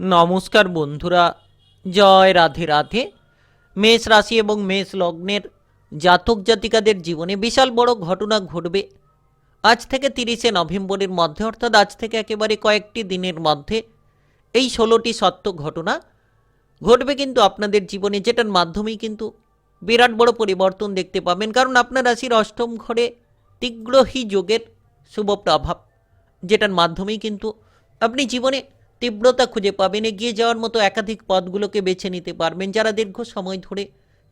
নমস্কার বন্ধুরা, জয় রাধে রাধে। মেষ রাশি এবং মেষ লগ্নের জাতক জাতিকাদের জীবনে বিশাল বড় ঘটনা ঘটবে। আজ থেকে তিরিশে নভেম্বরের মধ্যে, অর্থাৎ আজ থেকে একেবারে কয়েকটি দিনের মধ্যে, এই ষোলোটি সত্য ঘটনা ঘটবে কিন্তু আপনাদের জীবনে, যেটার মাধ্যমেই কিন্তু বিরাট বড় পরিবর্তন দেখতে পাবেন। কারণ আপনার রাশির অষ্টম ঘরে তীব্রহী যোগের শুভ প্রভাব, যেটার মাধ্যমেই কিন্তু আপনি জীবনে তীব্রতা খুঁজে পাবেন, এগিয়ে যাওয়ার মতো একাধিক পথগুলোকে বেছে নিতে পারবেন যারা দীর্ঘ সময় ধরে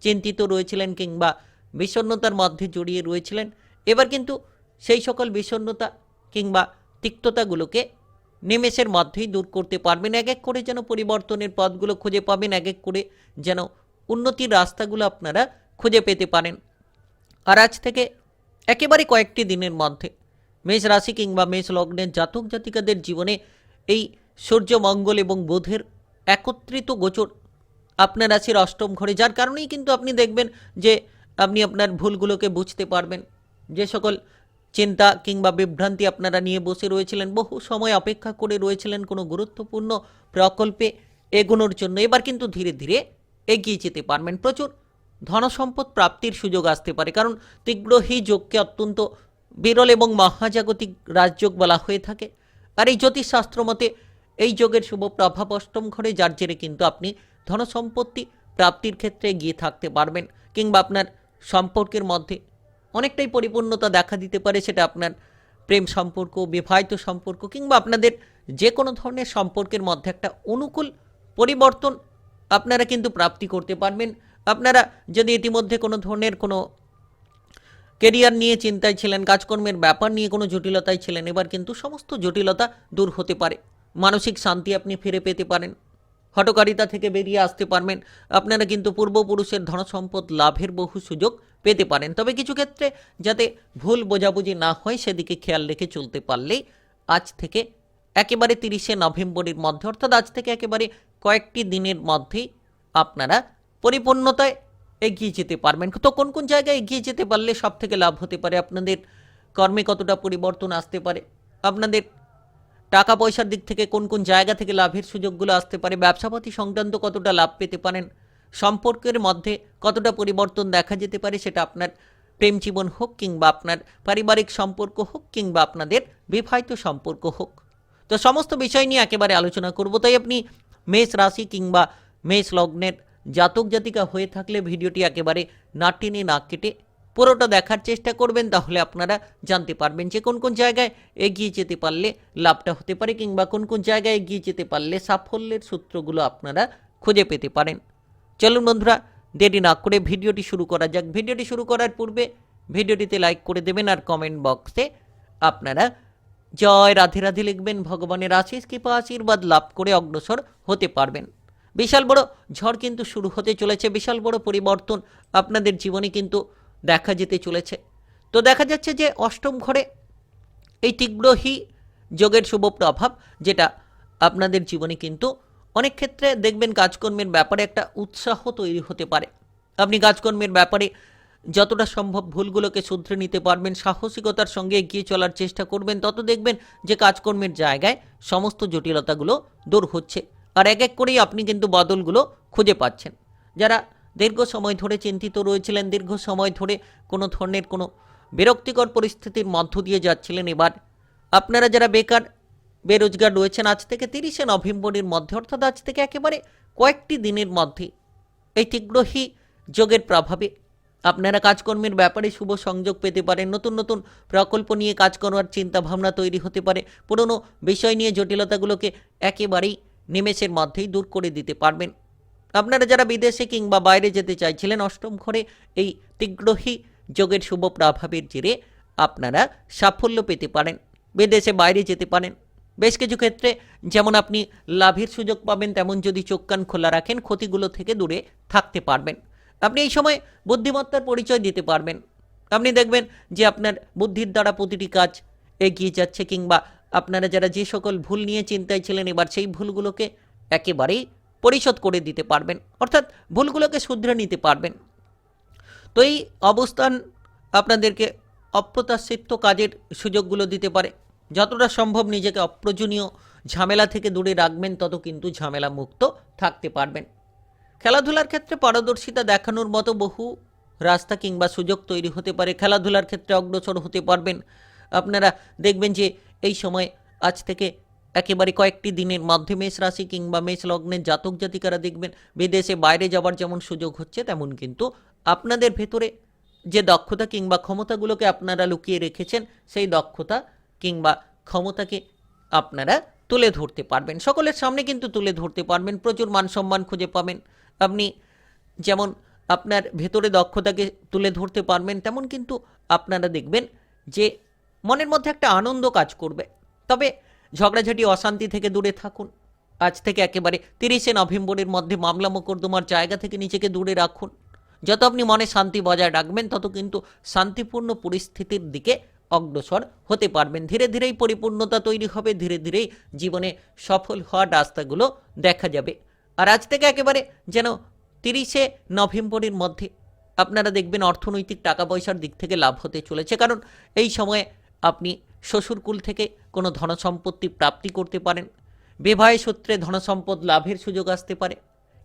চিন্তিত রয়েছিলেন কিংবা বিষণ্ণতার মধ্যে জড়িয়ে রয়েছিলেন। এবার কিন্তু সেই সকল বিষণ্ণতা কিংবা তিক্ততাগুলোকে নিমেষের মধ্যেই দূর করতে পারবেন। এক এক করে যেন পরিবর্তনের পথগুলো খুঁজে পাবেন, এক এক করে যেন উন্নতির রাস্তাগুলো আপনারা খুঁজে পেতে পারেন। আর আজ থেকে একেবারে কয়েকটি দিনের মধ্যে মেষ রাশি কিংবা মেষ লগ্নের জাতক জাতিকাদের জীবনে এই সূর্য, মঙ্গল এবং বোধের একত্রিত গোচর আপনার রাশির অষ্টম ঘরে। যার কারণেই কিন্তু আপনি দেখবেন যে আপনি আপনার ভুলগুলোকে বুঝতে পারবেন। যে সকল চিন্তা কিংবা বিভ্রান্তি আপনারা নিয়ে বসে রয়েছিলেন, বহু সময় অপেক্ষা করে রয়েছিলেন কোনো গুরুত্বপূর্ণ প্রকল্পে এগোনোর জন্য, এবার কিন্তু ধীরে ধীরে এগিয়ে যেতে পারবেন। প্রচুর ধনসম্পদ প্রাপ্তির সুযোগ আসতে পারে, কারণ তীব্রহী যোগকে অত্যন্ত বিরল এবং মহাজাগতিক রাজযোগ বলা হয়ে থাকে। আর এই জ্যোতিষশাস্ত্র মতে এই যোগের শুভ প্রভাব অষ্টম ঘরে, যার জেরে কিন্তু আপনি ধনসম্পত্তি প্রাপ্তির ক্ষেত্রে গিয়ে থাকতে পারবেন কিংবা আপনার সম্পর্কের মধ্যে অনেকটাই পরিপূর্ণতা দেখা দিতে পারে সেটা আপনার প্রেম সম্পর্ক, বিবাহিত সম্পর্ক কিংবা আপনাদের যে কোনো ধরনের সম্পর্কের মধ্যে একটা অনুকূল পরিবর্তন আপনারা কিন্তু প্রাপ্তি করতে পারবেন। আপনারা যদি ইতিমধ্যে কোনো ধরনের কোনো কেরিয়ার নিয়ে চিন্তায় ছিলেন, কাজকর্মের ব্যাপার নিয়ে কোনো জটিলতায় ছিলেন, এবার কিন্তু সমস্ত জটিলতা দূর হতে পারে। মানসিক শান্তি আপনি ফিরে পেতে পারেন। হটকারিতা থেকে বেরিয়ে আসতে পারবেন। আপনারা কিন্তু পূর্বপুরুষের ধনসম্পদ লাভের বহু সুযোগ পেতে পারেন। তবে কিছু ক্ষেত্রে যাতে ভুল বোঝাবুঝি না হয়, সেদিকে খেয়াল রেখে চলতে পারলেই আজ থেকে একেবারে তিরিশে নভেম্বরের মধ্যে, অর্থাৎ আজ থেকে একেবারে কয়েকটি দিনের মধ্যেই আপনারা পরিপূর্ণতায় এগিয়ে যেতে পারবেন। তো কোন কোন জায়গায় এগিয়ে যেতে পারলে সব থেকে লাভ হতে পারে? আপনাদের কর্মে কতটা পরিবর্তন আসতে পারে? আপনাদের টাকা পয়সার দিক থেকে কোন কোন জায়গা থেকে লাভের সুযোগগুলো আসতে পারে, ব্যবসাপাতি সংক্রান্ত কতটা লাভ পেতে পারেন, সম্পর্কের মধ্যে কতটা পরিবর্তন দেখা যেতে পারে সেটা আপনার প্রেম জীবন হোক কিংবা আপনার পারিবারিক সম্পর্ক হোক কিংবা আপনাদের বিবাহিত সম্পর্ক হোক। তো সমস্ত বিষয় নিয়ে একেবারে আলোচনা করব। তাই আপনি মেষ রাশি কিংবা মেষ লগ্নের জাতক জাতিকা হয়ে থাকলে ভিডিওটি একেবারে না টেনে না কেটে পুরোটা দেখার চেষ্টা করবেন, তাহলে আপনারা জানতে পারবেন যে কোন কোন জায়গায় এগিয়ে যেতে পারলে লাভটা হতে পারে কিংবা কোন কোন জায়গায় এগিয়ে যেতে পারলে সাফল্যের সূত্রগুলো আপনারা খুঁজে পেতে পারেন। চলুন বন্ধুরা, দেরি না করে ভিডিওটি শুরু করা যাক। ভিডিওটি শুরু করার পূর্বে ভিডিওটিতে লাইক করে দেবেন আর কমেন্ট বক্সে আপনারা জয় রাধে রাধে লিখবেন, ভগবানের আশিস কৃপা, আশীর্বাদ লাভ করে অগ্রসর হতে পারবেন। বিশাল বড় ঝড় কিন্তু শুরু হতে চলেছে। বিশাল বড় পরিবর্তন আপনাদের জীবনে কিন্তু দেখা যেতে চলেছে। তো দেখা যাচ্ছে যে অষ্টম ঘরে এই তীব্রহী যোগের শুভ প্রভাব, যেটা আপনাদের জীবনে কিন্তু অনেক ক্ষেত্রে দেখবেন কাজকর্মের ব্যাপারে একটা উৎসাহ তৈরি হতে পারে। আপনি কাজকর্মের ব্যাপারে যতটা সম্ভব ভুলগুলোকে শুধরে নিতে পারবেন, সাহসিকতার সঙ্গে এগিয়ে চলার চেষ্টা করবেন, তত দেখবেন যে কাজকর্মের জায়গায় সমস্ত জটিলতাগুলো দূর হচ্ছে। আর এক এক করেই আপনি কিন্তু বদলগুলো খুঁজে পাচ্ছেন। যারা দীর্ঘ সময় ধরে চিন্তিত রয়েছিলেন, দীর্ঘ সময় ধরে কোনো ধরনের কোনো বিরক্তিকর পরিস্থিতির মধ্য দিয়ে যাচ্ছিলেন এবার। আপনারা যারা বেকার, বেরোজগার রয়েছেন, আজ থেকে তিরিশে নভেম্বরের মধ্যে, অর্থাৎ আজ থেকে একেবারে কয়েকটি দিনের মধ্যে, এই তীব্রহী যোগের প্রভাবে আপনারা কাজকর্মের ব্যাপারে শুভ সংযোগ পেতে পারেন, নতুন নতুন প্রকল্প নিয়ে কাজ করার চিন্তা ভাবনা তৈরি হতে পারে, পুরনো বিষয় নিয়ে জটিলতাগুলোকে একেবারেই নিমেষের মধ্যেই দূর করে দিতে পারবেন। আপনারা যারা বিদেশে কিংবা বাইরে যেতে চাইছিলেন, অষ্টম ঘরে এই তীব্রহী যোগের শুভ প্রভাবের জেরে আপনারা সাফল্য পেতে পারেন, বিদেশে বাইরে যেতে পারেন। বেশ কিছু ক্ষেত্রে যেমন আপনি লাভের সুযোগ পাবেন, তেমন যদি চোখ কান খোলা রাখেন, ক্ষতিগুলো থেকে দূরে থাকতে পারবেন। আপনি এই সময় বুদ্ধিমত্তার পরিচয় দিতে পারবেন। আপনি দেখবেন যে আপনার বুদ্ধির দ্বারা প্রতিটি কাজ এগিয়ে যাচ্ছে কিংবা আপনারা যারা যে সকল ভুল নিয়ে চিন্তায় ছিলেন, এবার সেই ভুলগুলোকে একেবারেই পরিশোধ করে দিতে পারবেন, অর্থাৎ ভুলগুলোকে শুধরে নিতে পারবেন। তো এই অবস্থান আপনাদেরকে অপ্রত্যাশিত কাজের সুযোগগুলো দিতে পারে। যতটা সম্ভব নিজেকে অপ্রয়োজনীয় ঝামেলা থেকে দূরে রাখবেন, তত কিন্তু ঝামেলা মুক্ত থাকতে পারবেন। খেলাধুলার ক্ষেত্রে পারদর্শিতা দেখানোর মতো বহু রাস্তা কিংবা সুযোগ তৈরি হতে পারে। খেলাধুলার ক্ষেত্রে অগ্রসর হতে পারবেন। আপনারা দেখবেন যে এই সময় আজ থেকে একেবারে কয়েকটি দিনের মধ্যে মেষ রাশি কিংবা মেষ লগ্নের জাতক জাতিকারা দেখবেন, বিদেশে বাইরে যাওয়ার যেমন সুযোগ হচ্ছে, তেমন কিন্তু আপনাদের ভেতরে যে দক্ষতা কিংবা ক্ষমতাগুলোকে আপনারা লুকিয়ে রেখেছেন, সেই দক্ষতা কিংবা ক্ষমতাকে আপনারা তুলে ধরতে পারবেন। সকলের সামনে কিন্তু তুলে ধরতে পারবেন, প্রচুর মান সম্মান খুঁজে পাবেন। আপনি যেমন আপনার ভেতরে দক্ষতাকে তুলে ধরতে পারবেন, তেমন কিন্তু আপনারা দেখবেন যে মনের মধ্যে একটা আনন্দ কাজ করবে। তবে ঝগড়াঝাটি, অশান্তি থেকে দূরে থাকুন। আজ থেকে একেবারে তিরিশে নভেম্বরের মধ্যে মামলা মোকদ্দমার জায়গা থেকে নিজেকে দূরে রাখুন। যত আপনি মনে শান্তি বজায় রাখবেন, তত কিন্তু শান্তিপূর্ণ পরিস্থিতির দিকে অগ্রসর হতে পারবেন। ধীরে ধীরেই পরিপূর্ণতা তৈরি হবে, ধীরে ধীরেই জীবনে সফল হওয়ার রাস্তাগুলো দেখা যাবে। আর আজ থেকে একেবারে যেন তিরিশে নভেম্বরের মধ্যে আপনারা দেখবেন অর্থনৈতিক টাকা পয়সার দিক থেকে লাভ হতে চলেছে। কারণ এই সময়ে আপনি শ্বশুরকুল থেকে কোনো ধনসম্পত্তি প্রাপ্তি করতে পারেন। বিবাহ সূত্রে ধনসম্পদ লাভের সুযোগ আসতে পারে।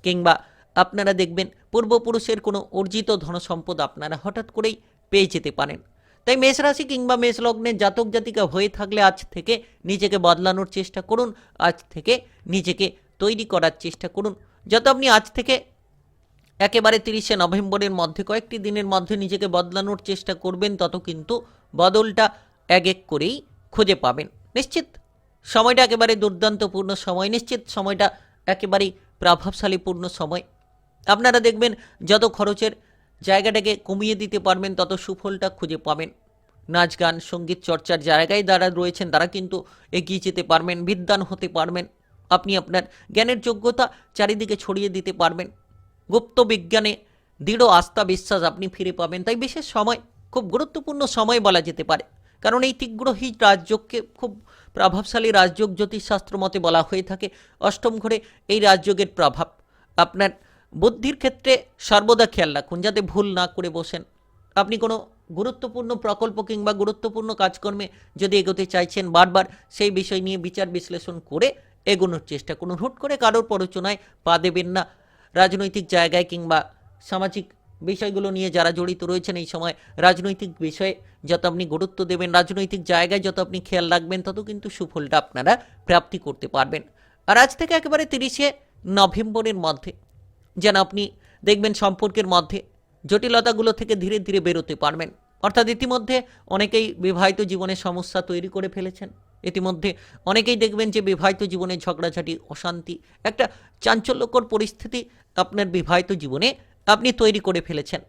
কিংবা আপনারা দেখবেন পূর্বপুরুষের কোনো অর্জিত ধনসম্পদ আপনারা হঠাৎ করেই পেয়ে যেতে পারেন। তাই মেষ রাশি কিংবা মেষ লগ্নের জাতক জাতিকা হয়ে থাকলে আজ থেকে নিজেকে বদলানোর চেষ্টা করুন। আজ থেকে নিজেকে তৈরি করার চেষ্টা করুন। যত আপনি আজ থেকে একেবারে তিরিশে নভেম্বরের মধ্যে, কয়েকটি দিনের মধ্যে নিজেকে বদলানোর চেষ্টা করবেন, তত কিন্তু বদলটা এক এক করেই খুঁজে পাবেন। নিশ্চিত। সময়টা একেবারে দুর্দান্তপূর্ণ সময়, নিশ্চিত সময়টা একেবারেই প্রভাবশালীপূর্ণ সময়। আপনারা দেখবেন যত খরচের জায়গাটাকে কমিয়ে দিতে পারবেন, তত সুফলটা খুঁজে পাবেন। নাচ, গান, সংগীত চর্চার জায়গায় যারা রয়েছেন, তারা কিন্তু এগিয়ে যেতে পারবেন, বিদ্যান হতে পারবেন। আপনি আপনার জ্ঞানের যোগ্যতা চারিদিকে ছড়িয়ে দিতে পারবেন। গুপ্ত বিজ্ঞানে দৃঢ় আস্থা, বিশ্বাস আপনি ফিরে পাবেন। তাই বিশেষ সময়, খুব গুরুত্বপূর্ণ সময় বলা যেতে পারে। কারণ এই তীগ্রহী রাজযোগকে খুব প্রভাবশালী রাজযোগ জ্যোতিষশাস্ত্র মতে বলা হয়ে থাকে। অষ্টম ঘরে এই রাজযোগের প্রভাব। আপনার বুদ্ধির ক্ষেত্রে সর্বদা খেয়াল রাখুন, যাতে ভুল না করে বসেন। আপনি কোনো গুরুত্বপূর্ণ প্রকল্প কিংবা গুরুত্বপূর্ণ কাজকর্মে যদি এগোতে চাইছেন, বারবার সেই বিষয় নিয়ে বিচার বিশ্লেষণ করে এগোনোর চেষ্টা করুন। হুট করে কারোর প্ররোচনায় পা দেবেন না। রাজনৈতিক জায়গায় কিংবা সামাজিক বিষয়গুলো নিয়ে যারা জড়িত রয়েছেন এই সময়, রাজনৈতিক বিষয়ে যত আপনি গুরুত্ব দেবেন, রাজনৈতিক জায়গায় যত আপনি খেয়াল রাখবেন, তত কিন্তু সুফলটা আপনারা প্রাপ্তি করতে পারবেন। আর আজ থেকে একেবারে তিরিশে নভেম্বরের মধ্যে, যেন আপনি দেখবেন সম্পর্কের মধ্যে জটিলতাগুলো থেকে ধীরে ধীরে বেরোতে পারবেন। অর্থাৎ ইতিমধ্যে অনেকেই বিবাহিত জীবনে সমস্যা তৈরি করে ফেলেছেন। ইতিমধ্যে অনেকেই দেখবেন যে বিবাহিত জীবনে ঝগড়াঝাটি, অশান্তি, একটা চাঞ্চল্যকর পরিস্থিতি আপনার বিবাহিত জীবনে আপনি তৈরি করে ফেলেছেন।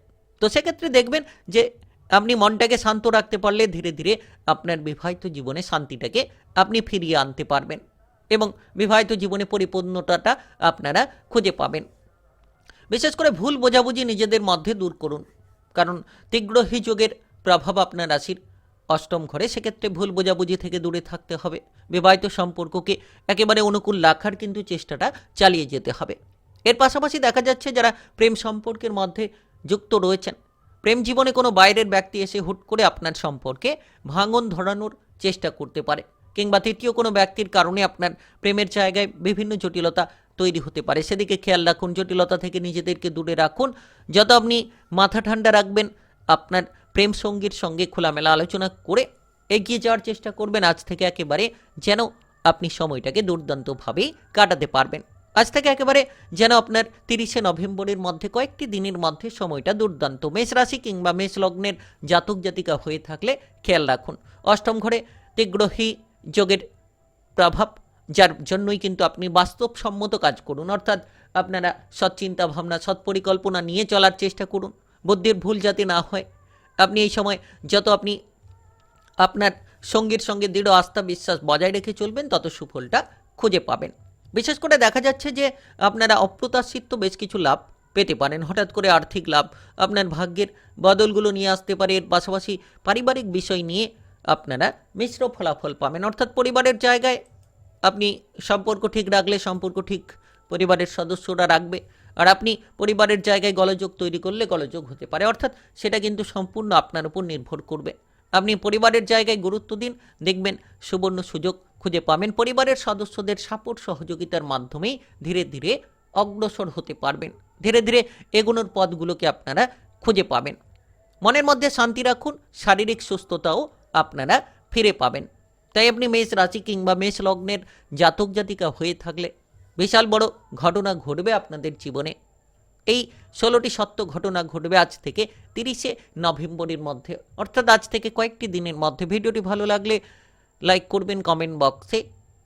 তো সেক্ষেত্রে দেখবেন যে আপনি মনটাকে শান্ত রাখতে পারলে ধীরে ধীরে আপনার বিবাহিত জীবনে শান্তিটাকে আপনি ফিরিয়ে আনতে পারবেন এবং বিবাহিত জীবনে পরিপূর্ণতাটা আপনারা খুঁজে পাবেন। বিশেষ করে ভুল বোঝাবুঝি নিজেদের মধ্যে দূর করুন। কারণ তীগ্রহী যোগের প্রভাব আপনার রাশির অষ্টম ঘরে সেক্ষেত্রে ভুল বোঝাবুঝি থেকে দূরে থাকতে হবে। বিবাহিত সম্পর্ককে একেবারে অনুকূল রাখার কিন্তু চেষ্টাটা চালিয়ে যেতে হবে। এর পাশাপাশি দেখা যাচ্ছে যারা প্রেম সম্পর্কের মধ্যে যুক্ত রয়েছেন। প্রেম জীবনে কোনো বাইরের ব্যক্তি এসে হুট করে আপনার সম্পর্কে ভাঙন ধরানোর চেষ্টা করতে পারে কিংবা তৃতীয় কোনো ব্যক্তির কারণে আপনার প্রেমের জায়গায় বিভিন্ন জটিলতা তৈরি হতে পারে। সেদিকে খেয়াল রাখুন, জটিলতা থেকে নিজেদেরকে দূরে রাখুন। যত আপনি মাথা ঠান্ডা রাখবেন, আপনার প্রেম সঙ্গীর সঙ্গে খোলামেলা আলোচনা করে এগিয়ে যাওয়ার চেষ্টা করবেন। আজ থেকে একেবারে যেন আপনি সময়টাকে দুর্দান্তভাবেই কাটাতে পারবেন। আজ থেকে একেবারে যেন আপনার তিরিশে নভেম্বরের মধ্যে, কয়েকটি দিনের মধ্যে সময়টা দুর্দান্ত। মেষ রাশি কিংবা মেষ লগ্নের জাতক জাতিকা হয়ে থাকলে খেয়াল রাখুন। অষ্টম ঘরে তীগ্রহী যোগের প্রভাব, যার জন্যই কিন্তু আপনি বাস্তবসম্মত কাজ করুন। অর্থাৎ আপনারা সৎ চিন্তা ভাবনা সৎ পরিকল্পনা নিয়ে চলার চেষ্টা করুন। বুদ্ধির ভুল যাতে না হয়। আপনি এই সময় যত আপনি আপনার সঙ্গীর সঙ্গে দৃঢ় আস্থা বিশ্বাস বজায় রেখে চলবেন, তত সুফলটা খুঁজে পাবেন। বিশেষ করে দেখা যাচ্ছে যে আপনারা অপ্রত্যাশিত বেশ কিছু লাভ পেতে পারেন। হঠাৎ করে আর্থিক লাভ আপনার ভাগ্যের বদলগুলো নিয়ে আসতে পারে। এর পাশাপাশি পারিবারিক বিষয় নিয়ে আপনারা মিশ্র ফলাফল পাবেন। অর্থাৎ পরিবারের জায়গায় আপনি সম্পর্ক ঠিক রাখলে সম্পর্ক ঠিক পরিবারের সদস্যরা রাখবে। আর আপনি পরিবারের জায়গায় গলযোগ তৈরি করলে গলযোগ হতে পারে। অর্থাৎ সেটা কিন্তু সম্পূর্ণ আপনার উপর নির্ভর করবে। আপনি পরিবারের জায়গায় গুরুত্ব দিন, দেখবেন সুবর্ণ সুযোগ খুঁজে পাবেন পরিবারের সদস্যদের সাপোর্ট সহযোগিতার মাধ্যমেই ধীরে ধীরে অগ্রসর হতে পারবেন। ধীরে ধীরে এগোনোর পথগুলোকে আপনারা খুঁজে পাবেন। মনের মধ্যে শান্তি রাখুন, শারীরিক সুস্থতাও আপনারা ফিরে পাবেন। তাই আপনি মেষ রাশি কিংবা মেষ লগ্নের জাতক জাতিকা হয়ে থাকলে বিশাল বড় ঘটনা ঘটবে আপনাদের জীবনে। এই ষোলোটি সত্য ঘটনা ঘটবে আজ থেকে তিরিশে নভেম্বরের মধ্যে। অর্থাৎ আজ থেকে কয়েকটি দিনের মধ্যে। ভিডিওটি ভালো লাগলে লাইক করবেন কমেন্ট বক্সে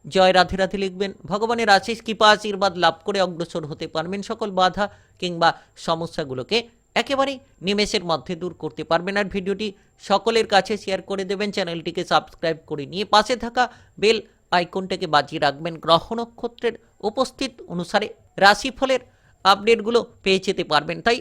জয় রাধে রাধে লিখবেন। ভগবানের আশিস কৃপা, আশীর্বাদ লাভ করে অগ্রসর হতে পারবেন। সকল বাধা কিংবা সমস্যাগুলোকে একেবারেই নিমেষের মধ্যে দূর করতে পারবেন। আর ভিডিওটি সকলের কাছে শেয়ার করে দেবেন। চ্যানেলটিকে সাবস্ক্রাইব করে নিয়ে পাশে থাকা বেল আইকনটাকে বাজিয়ে রাখবেন। গ্রহ নক্ষত্রের উপস্থিত অনুসারে রাশিফলের আপডেটগুলো পেয়ে যেতে পারবেন। তাই